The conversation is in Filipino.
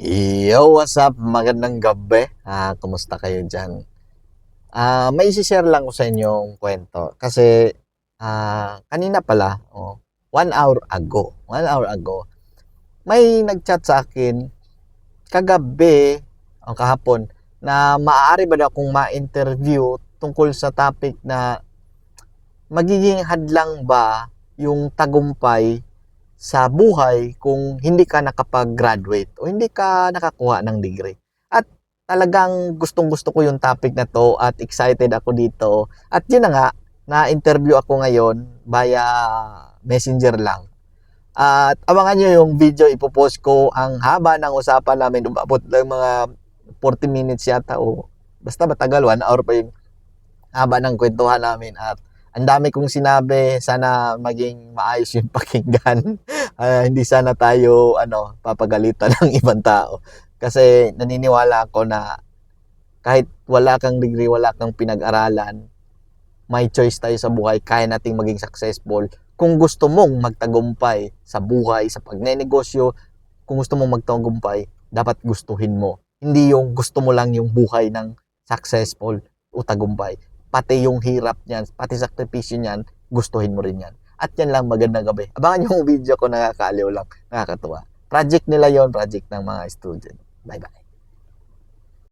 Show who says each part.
Speaker 1: Yo, what's up? Magandang gabi. Ah, kumusta kayo dyan? Ah, may isi-share lang ko sa inyong kwento. Kasi, ah, kanina pala, oh, one hour ago, one hour ago, may nag-chat sa akin kagabi, o kahapon, na maaari ba daw akong ma-interview tungkol sa topic na magiging hadlang ba yung tagumpay sa buhay kung hindi ka nakapag-graduate o hindi ka nakakuha ng degree. At talagang gustong-gusto ko yung topic na to at excited ako dito. At yun na nga, na-interview ako ngayon via messenger lang. At abangan nyo yung video ipopost ko ang haba ng usapan namin. Umabot lang mga 40 minutes yata o basta matagal, 1 hour pa yung haba ng kwentuhan namin. At ang dami kong sinabi, sana maging maayos yung pakinggan. Ah, hindi sana tayo ano papagalitan ng ibang tao kasi naniniwala ako na kahit wala kang degree, wala kang pinag-aralan, may choice tayo sa buhay, kaya nating maging successful. Kung gusto mong magtagumpay sa buhay, sa pagnenegosyo, kung gusto mong magtagumpay, dapat gustuhin mo. Hindi yung gusto mo lang yung buhay ng successful o tagumpay. Pati yung hirap niyan, pati sakripisyo niyan, gustuhin mo rin yan. At yan lang, magandang gabi. Abangan yung video ko, nakakaaliw lang, nakakatuwa. Project nila yon project ng mga student. Bye-bye.